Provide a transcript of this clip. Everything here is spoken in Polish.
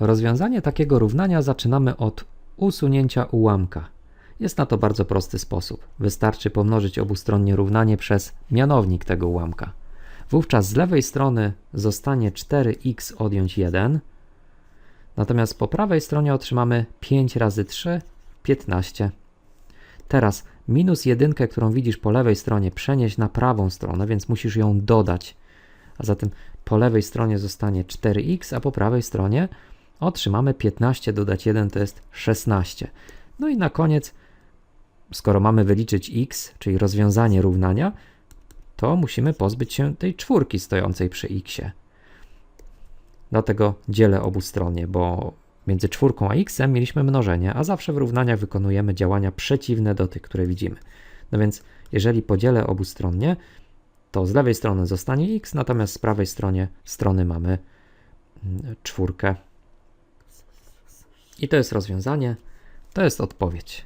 Rozwiązanie takiego równania zaczynamy od usunięcia ułamka. Jest na to bardzo prosty sposób. Wystarczy pomnożyć obustronnie równanie przez mianownik tego ułamka. Wówczas z lewej strony zostanie 4x odjąć 1, natomiast po prawej stronie otrzymamy 5 razy 3, 15. Teraz minus jedynkę, którą widzisz po lewej stronie, przenieść na prawą stronę, więc musisz ją dodać. A zatem po lewej stronie zostanie 4x, a po prawej stronie otrzymamy 15 dodać 1 to jest 16. No i na koniec, skoro mamy wyliczyć x, czyli rozwiązanie równania, to musimy pozbyć się tej czwórki stojącej przy x. Dlatego dzielę obustronnie, bo między czwórką a x mieliśmy mnożenie, a zawsze w równaniach wykonujemy działania przeciwne do tych, które widzimy. No więc jeżeli podzielę obustronnie, to z lewej strony zostanie x, natomiast z prawej stronie strony mamy mm, czwórkę. I to jest rozwiązanie, to jest odpowiedź.